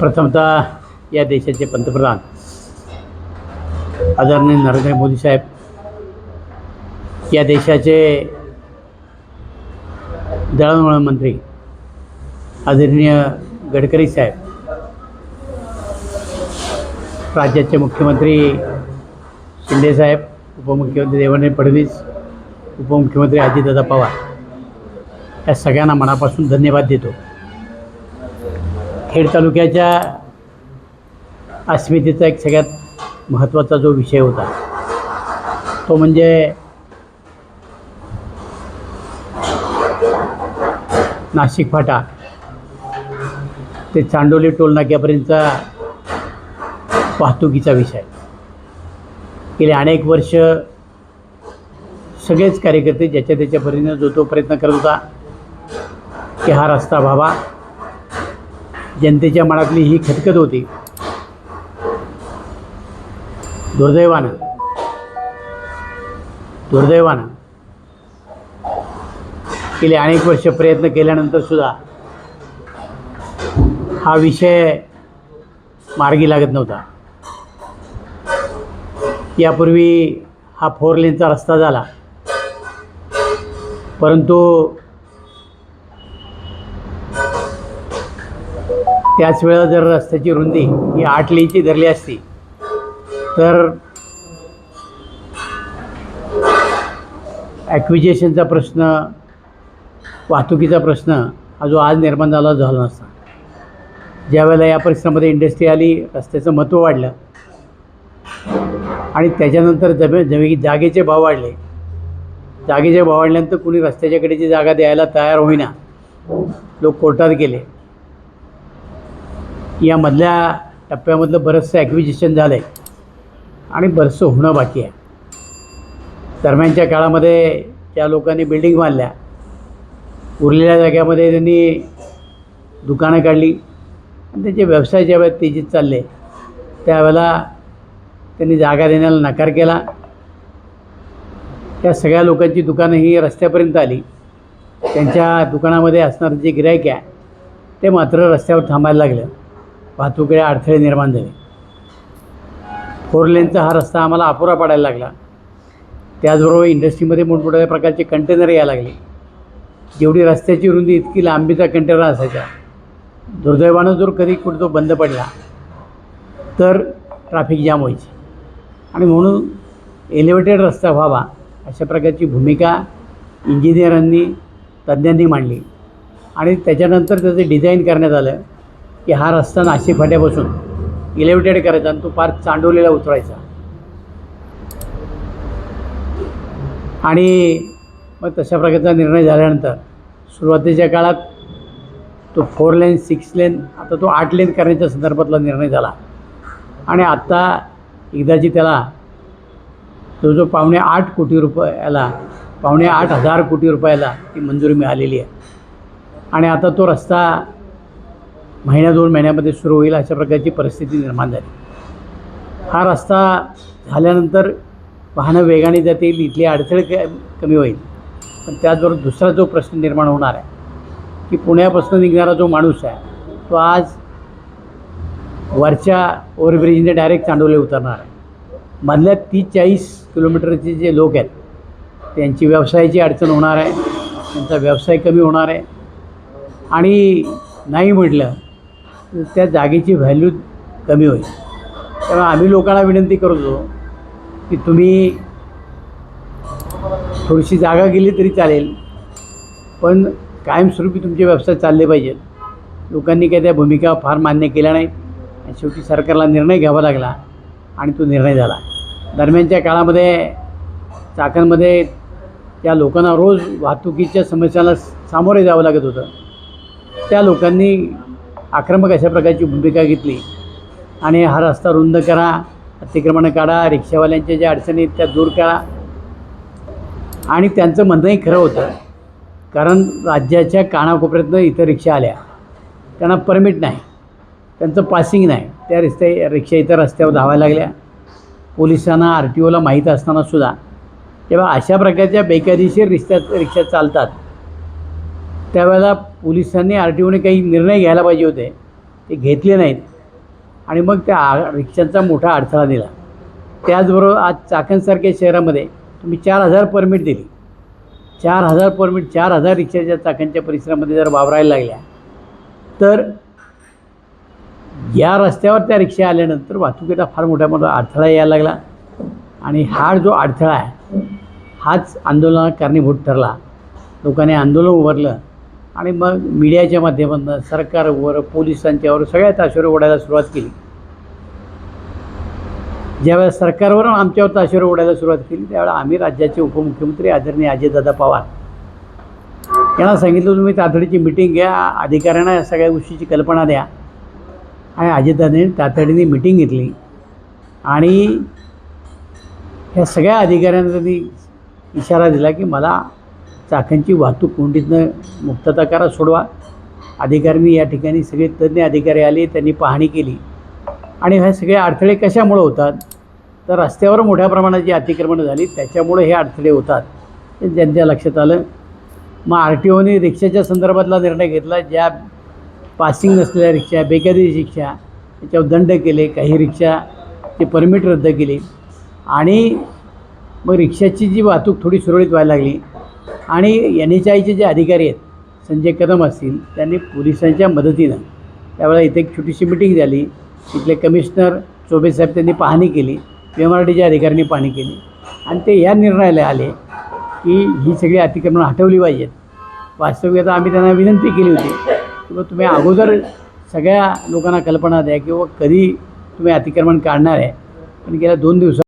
प्रथमतः या देशाचे पंतप्रधान आदरणीय नरेंद्र मोदी साहेब या देशाचे दळणवळण मंत्री आदरणीय गडकरी साहेब राज्याचे मुख्यमंत्री शिंदे साहेब उपमुख्यमंत्री देवेंद्र फडणवीस उपमुख्यमंत्री अजितदादा पवार या सगळ्यांना मनापासून धन्यवाद देतो. खेड तालुक्याच्या अस्मितेचा एक सगळ्यात महत्त्वाचा जो विषय होता तो म्हणजे नाशिक फाटा. ते चांडोली टोलनाक्यापर्यंतचा वाहतुकीचा विषय. गेले अनेक वर्ष सगळेच कार्यकर्ते ज्याच्या त्याच्या परीने जो तो प्रयत्न करत होता की हा रस्ता व्हावा. जनतेच्या मनातली ही खतखत होती. दुर्दैवानं. दुर्दैवानं. गेले अनेक वर्ष प्रयत्न केल्यानंतर सुद्धा हा विषय मार्गी लागत नव्हता. यापूर्वी हा फोर लेनचा रस्ता झाला. परंतु त्याच वेळेला जर रस्त्याची रुंदी ही आठ लेनची धरली असती तर ॲक्विजेशनचा प्रश्न वाहतुकीचा प्रश्न हा जो आज निर्माण झाला झाला नसता. ज्यावेळेला या परिसरामध्ये इंडस्ट्री आली रस्त्याचं महत्त्व वाढलं आणि त्याच्यानंतर जमे जमी जागेचे भाव वाढले. जागेचे भाव वाढल्यानंतर कुणी रस्त्याच्याकडे जी जागा द्यायला तयार होईना लोक कोर्टात गेले. यामधल्या टप्प्यामधलं बरंचसं ॲक्विजिशन झालं आहे आणि बरंचसं होणं बाकी आहे. दरम्यानच्या काळामध्ये त्या लोकांनी बिल्डिंग बांधल्या. उरलेल्या जाग्यामध्ये त्यांनी दुकानं काढली. आणि त्यांचे व्यवसाय ज्या वेळेत तेजीत चालले त्यावेळेला त्यांनी जागा देण्याला नकार केला. त्या सगळ्या लोकांची दुकानं ही रस्त्यापर्यंत आली. त्यांच्या दुकानामध्ये असणारं जे गिरायक आहे ते मात्र रस्त्यावर थांबायला लागलं. वाहतुकीला अडथळे निर्माण झाले. फोर लेनचा हा रस्ता आम्हाला अपुरा पडायला लागला. त्याचबरोबर इंडस्ट्रीमध्ये मोठमोठ्या प्रकारचे कंटेनर यायला लागले. जेवढी रस्त्याची रुंदी इतकी लांबीचा कंटेनर असायचा. दुर्दैवानं जर कधी कुठं तो बंद पडला तर ट्रॅफिक जाम व्हायची. आणि म्हणून एलिव्हेटेड रस्ता व्हावा अशा प्रकारची भूमिका इंजिनियरांनी तज्ज्ञांनी मांडली. आणि त्याच्यानंतर त्याचं डिझाईन करण्यात आलं. की हा रस्ता नाशिक फाट्यापासून इलेव्हेटेड करायचा आणि तो पार चांडवलेला उतरायचा. आणि मग तशा प्रकारचा निर्णय झाल्यानंतर सुरुवातीच्या काळात तो फोर लेन सिक्स लेन आता तो आठ लेन करण्याच्या संदर्भातला निर्णय झाला. आणि आत्ता एकदाची त्याला तो जो पावणे आठ कोटी रुपयाला पावणे आठ हजार कोटी रुपयाला ती मंजुरी मिळालेली आहे. आणि आता तो रस्ता महिन्या दोन महिन्यामध्ये सुरू होईल अशा प्रकारची परिस्थिती निर्माण झाली. हा रस्ता झाल्यानंतर वाहनं वेगाने जातील इथली अडथळे क कमी होईल. पण त्याचबरोबर दुसरा जो प्रश्न निर्माण होणार आहे की पुण्यापासून निघणारा जो माणूस आहे तो आज वरच्या ओव्हरब्रिजने डायरेक्ट चांडोले उतरणार आहे. मधल्या तीस चाळीस किलोमीटरचे जे लोक आहेत त्यांची व्यवसायाची अडचण होणार आहे त्यांचा व्यवसाय कमी होणार आहे. आणि नाही म्हटलं त्या जागेची व्हॅल्यू कमी होईल. त्यामुळे आम्ही लोकांना विनंती करतो की तुम्ही थोडीशी जागा गेली तरी चालेल पण कायमस्वरूपी तुमचे व्यवसाय चालले पाहिजेत. लोकांनी काय त्या भूमिका फार मान्य केल्या नाहीत आणि शेवटी सरकारला निर्णय घ्यावा लागला आणि तो निर्णय झाला. दरम्यानच्या काळामध्ये चाकणमध्ये त्या लोकांना रोज वाहतुकीच्या समस्याला सामोरे जावं लागत होतं. त्या लोकांनी आक्रमक अशा प्रकारची भूमिका घेतली. आणि हा रस्ता रुंद करा अतिक्रमणं काढा रिक्षावाल्यांच्या ज्या अडचणी आहेत त्या दूर करा. आणि त्यांचं म्हणणंही खरं होतं. कारण राज्याच्या कानाकोपऱ्यातनं इथं रिक्षा आल्या. त्यांना परमिट नाही. त्यांचं पासिंग नाही. त्या रिस्ते रिक्षा इथं रस्त्यावर धावायला लागल्या. पोलिसांना आर टी ओला माहीत असतानासुद्धा तेव्हा अशा प्रकारच्या बेकायदेशीर रिक्षा रिक्षा चालतात. त्यावेळेला पोलिसांनी आर टी ओने काही निर्णय घ्यायला पाहिजे होते. ते घेतले नाहीत. आणि मग त्या रिक्षांचा मोठा अडथळा दिला. त्याचबरोबर आज चाकणसारख्या शहरामध्ये तुम्ही चार हजार परमिट दिली. चार हजार परमिट चार हजार रिक्षाच्या चाकणच्या परिसरामध्ये जर वावरायला लागल्या तर या रस्त्यावर त्या रिक्षा आल्यानंतर वाहतुकीला फार मोठ्या मोठा अडथळा यायला लागला. आणि हा जो अडथळा आहे हाच आंदोलनाला कारणीभूत ठरला. लोकांनी आंदोलन उभारलं. आणि मग मीडियाच्या माध्यमातून सरकारवर पोलिसांच्यावर सगळ्या ताशेवर ओढायला सुरुवात केली. ज्यावेळेस सरकारवर आमच्यावर ताशेवर ओढायला सुरुवात केली त्यावेळेला आम्ही राज्याचे उपमुख्यमंत्री आदरणीय अजयदादा पवार यांना सांगितलं तुम्ही तातडीची मिटिंग घ्या अधिकाऱ्यांना या सगळ्या गोष्टीची कल्पना द्या. आणि अजितदादांनी तातडीने मिटिंग घेतली. आणि ह्या सगळ्या अधिकाऱ्यांना त्यांनी इशारा दिला की मला चाकणची वाहतूक कोंडीतनं मुक्तता करा सोडवा. अधिकारी मी या ठिकाणी सगळे तज्ज्ञ अधिकारी आले त्यांनी पाहणी केली. आणि ह्या सगळे अडथळे कशामुळे होतात? तर रस्त्यावर मोठ्या प्रमाणात जी अतिक्रमणं झाली त्याच्यामुळे हे अडथळे होतात. हे त्यांच्या लक्षात आलं. मग आर टी ओने रिक्षाच्या संदर्भातला निर्णय घेतला. ज्या पासिंग नसलेल्या रिक्षा बेकायदेशीर रिक्षा त्याच्यावर दंड केले काही रिक्षाचे परमिट रद्द केले. आणि मग रिक्षाची जी वाहतूक थोडी सुरळीत व्हायला लागली. आणि एन एच आयचे जे अधिकारी आहेत संजय कदम असतील त्यांनी पोलिसांच्या मदतीनं त्यावेळेला इथे एक छोटीशी मिटिंग झाली. तिथले कमिशनर चोबे साहेब त्यांनी पाहणी केली. पी एम आर टीच्या अधिकाऱ्यांनी पाहणी केली. आणि ते या निर्णयाला आले की ही सगळी अतिक्रमणं हटवली पाहिजेत. वास्तविकता आम्ही त्यांना विनंती केली होती की तुम्ही अगोदर सगळ्या लोकांना कल्पना द्या किंवा कधी तुम्ही अतिक्रमण काढणार आहे. पण गेल्या दोन दिवसात